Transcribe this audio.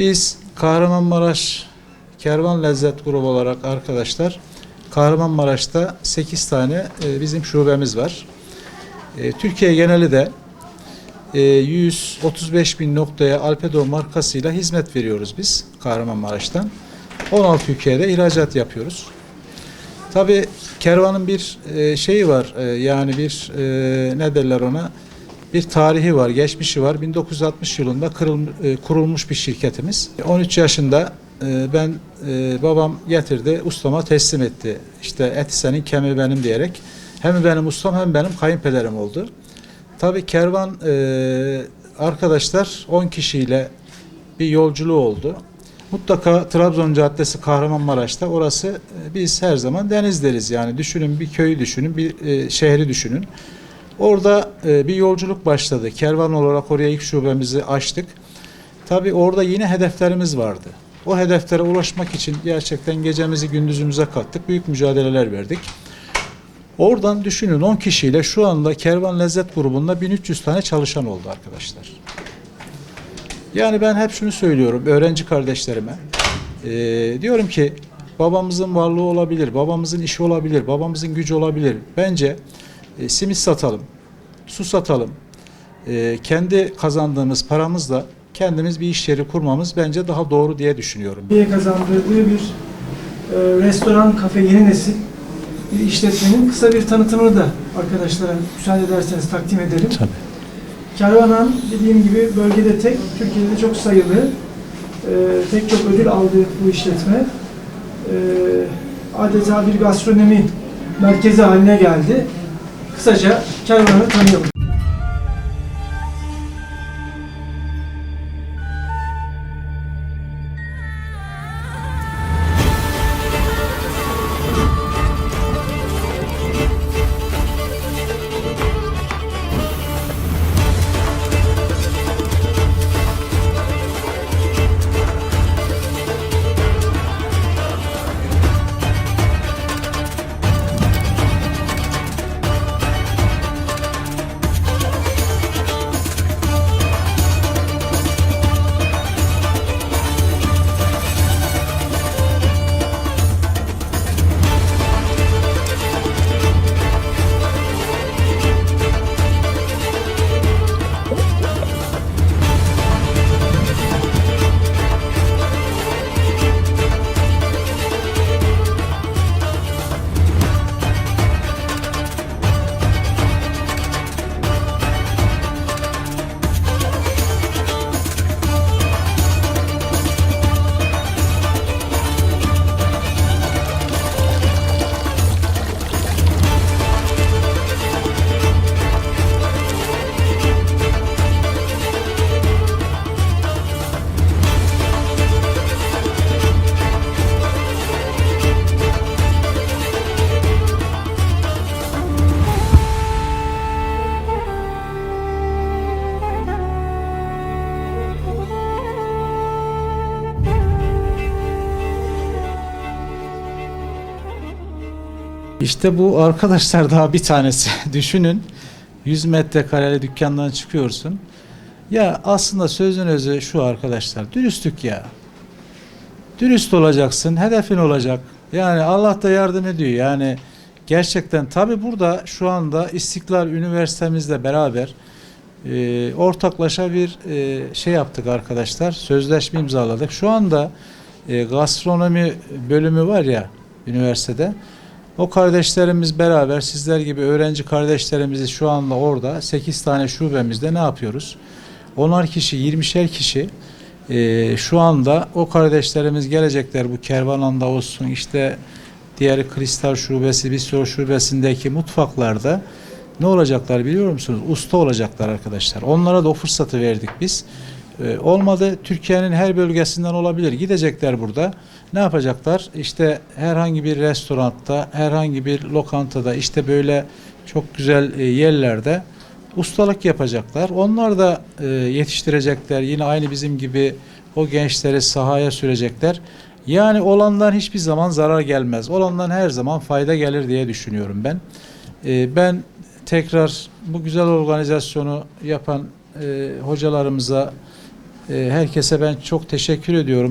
Biz Kahramanmaraş Kervan Lezzet Grubu olarak arkadaşlar Kahramanmaraş'ta 8 tane e, bizim şubemiz var. E, Türkiye geneli de e, 135 bin noktaya Alpedo markasıyla hizmet veriyoruz biz Kahramanmaraş'tan. 16 ülkeye de ihracat yapıyoruz. Tabi kervanın bir e, şeyi var e, yani bir e, ne derler ona bir tarihi var, geçmişi var. 1960 yılında e, kurulmuş bir şirketimiz. 13 yaşında e, ben e, babam getirdi, ustama teslim etti. İşte eti senin, kemiği benim diyerek. Hem benim ustam hem benim kayınpederim oldu. Tabii kervan arkadaşlar 10 kişiyle bir yolculuğu oldu. Mutlaka Trabzon Caddesi Kahramanmaraş'ta orası biz her zaman deniz deriz yani düşünün bir köyü düşünün bir şehri düşünün. Orada e, bir yolculuk başladı. Kervan olarak oraya ilk şubemizi açtık. Tabii orada yine hedeflerimiz vardı. O hedeflere ulaşmak için gerçekten gecemizi gündüzümüze kattık. Büyük mücadeleler verdik. Oradan düşünün 10 kişiyle şu anda Kervan Lezzet grubunda 1300 tane çalışan oldu arkadaşlar. Yani ben hep şunu söylüyorum öğrenci kardeşlerime. Ee, diyorum ki babamızın varlığı olabilir, babamızın işi olabilir, babamızın gücü olabilir. Bence e, simit satalım, su satalım. E, kendi kazandığımız paramızla kendimiz bir iş yeri kurmamız bence daha doğru diye düşünüyorum. diye kazandırdığı bir e, restoran, kafe, yeni nesil bir işletmenin kısa bir tanıtımını da arkadaşlara müsaade ederseniz takdim edelim. Tabii. Kervanan dediğim gibi bölgede tek, Türkiye'de çok sayılı, e, pek çok ödül aldı bu işletme. E, adeta bir gastronomi merkezi haline geldi. Kısaca Kervan'ı tanıyalım. İşte bu arkadaşlar daha bir tanesi. Düşünün 100 metrekareli dükkandan çıkıyorsun. Ya aslında sözün özü şu arkadaşlar. Dürüstlük ya. Dürüst olacaksın. Hedefin olacak. Yani Allah da yardım ediyor. Yani gerçekten tabi burada şu anda İstiklal Üniversitemizle beraber e, ortaklaşa bir e, şey yaptık arkadaşlar. Sözleşme imzaladık. Şu anda e, gastronomi bölümü var ya üniversitede. O kardeşlerimiz beraber sizler gibi öğrenci kardeşlerimizi şu anda orada 8 tane şubemizde ne yapıyoruz? 10'ar kişi, 20'şer kişi e, şu anda o kardeşlerimiz gelecekler bu kervananda olsun işte diğer kristal şubesi, Bistro şubesindeki mutfaklarda ne olacaklar biliyor musunuz? Usta olacaklar arkadaşlar. Onlara da o fırsatı verdik biz. Ee, olmadı Türkiye'nin her bölgesinden olabilir. Gidecekler burada. Ne yapacaklar? İşte herhangi bir restoranda, herhangi bir lokantada, işte böyle çok güzel e, yerlerde ustalık yapacaklar. Onlar da e, yetiştirecekler. Yine aynı bizim gibi o gençleri sahaya sürecekler. Yani olandan hiçbir zaman zarar gelmez. Olandan her zaman fayda gelir diye düşünüyorum ben. E, ben tekrar bu güzel organizasyonu yapan e, hocalarımıza herkese ben çok teşekkür ediyorum.